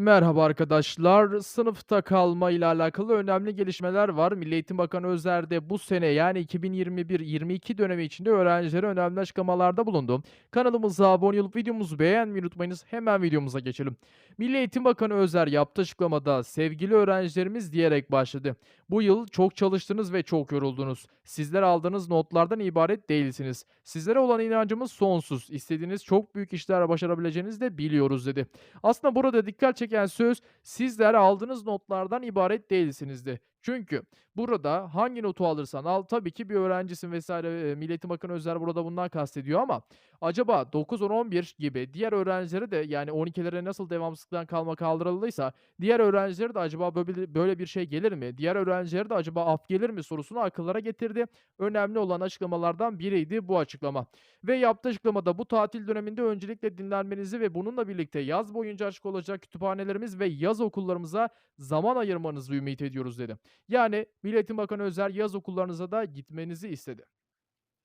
Merhaba arkadaşlar. Sınıfta kalma ile alakalı önemli gelişmeler var. Milli Eğitim Bakanı Özer de bu sene yani 2021-22 dönemi içinde öğrencilere önemli açıklamalarda bulundu. Kanalımıza abone olup videomuzu beğenmeyi unutmayınız. Hemen videomuza geçelim. Milli Eğitim Bakanı Özer yaptığı açıklamada sevgili öğrencilerimiz diyerek başladı. Bu yıl çok çalıştınız ve çok yoruldunuz. Sizler aldığınız notlardan ibaret değilsiniz. Sizlere olan inancımız sonsuz. İstediğiniz çok büyük işler başarabileceğinizi de biliyoruz dedi. Aslında burada dikkat çeken söz sizler aldığınız notlardan ibaret değilsinizdi. Çünkü burada hangi notu alırsan al tabii ki bir öğrencisin vesaire e, Milli Eğitim Bakanı Özer burada bundan kastediyor ama acaba 9, 10, 11 gibi diğer öğrencilere de yani 12'lere nasıl devamsızlıktan kalma kaldırıldıysa diğer öğrencilere de acaba böyle, böyle bir şey gelir mi? Diğer öğrencilere de acaba af gelir mi sorusunu akıllara getirdi. Önemli olan açıklamalardan biriydi bu açıklama. Ve yaptığı açıklamada bu tatil döneminde öncelikle dinlenmenizi ve bununla birlikte yaz boyunca açık olacak kütüphanelerimiz ve yaz okullarımıza zaman ayırmanızı ümit ediyoruz dedi. Yani Milli Eğitim Bakanı Özer yaz okullarınıza da gitmenizi istedi.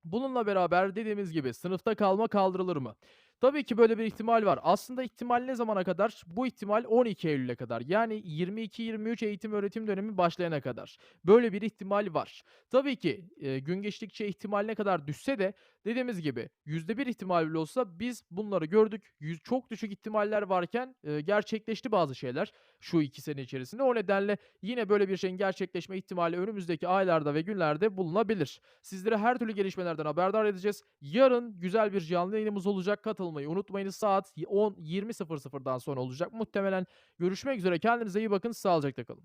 Bununla beraber dediğimiz gibi sınıfta kalma kaldırılır mı? Tabii ki böyle bir ihtimal var. Aslında ihtimal ne zamana kadar? Bu ihtimal 12 Eylül'e kadar. Yani 22-23 eğitim öğretim dönemi başlayana kadar. Böyle bir ihtimal var. Tabii ki e, gün geçtikçe ihtimal ne kadar düşse de dediğimiz gibi %1 ihtimal bile olsa biz bunları gördük. Yüz, çok düşük ihtimaller varken e, gerçekleşti bazı şeyler şu iki sene içerisinde. O nedenle yine böyle bir şeyin gerçekleşme ihtimali önümüzdeki aylarda ve günlerde bulunabilir. Sizlere her türlü gelişmelerden haberdar edeceğiz. Yarın güzel bir canlı yayınımız olacak. Katılmayı unutmayınız. Saat 10 20.00'dan sonra olacak. Muhtemelen görüşmek üzere. Kendinize iyi bakın. Sağlıcakla kalın.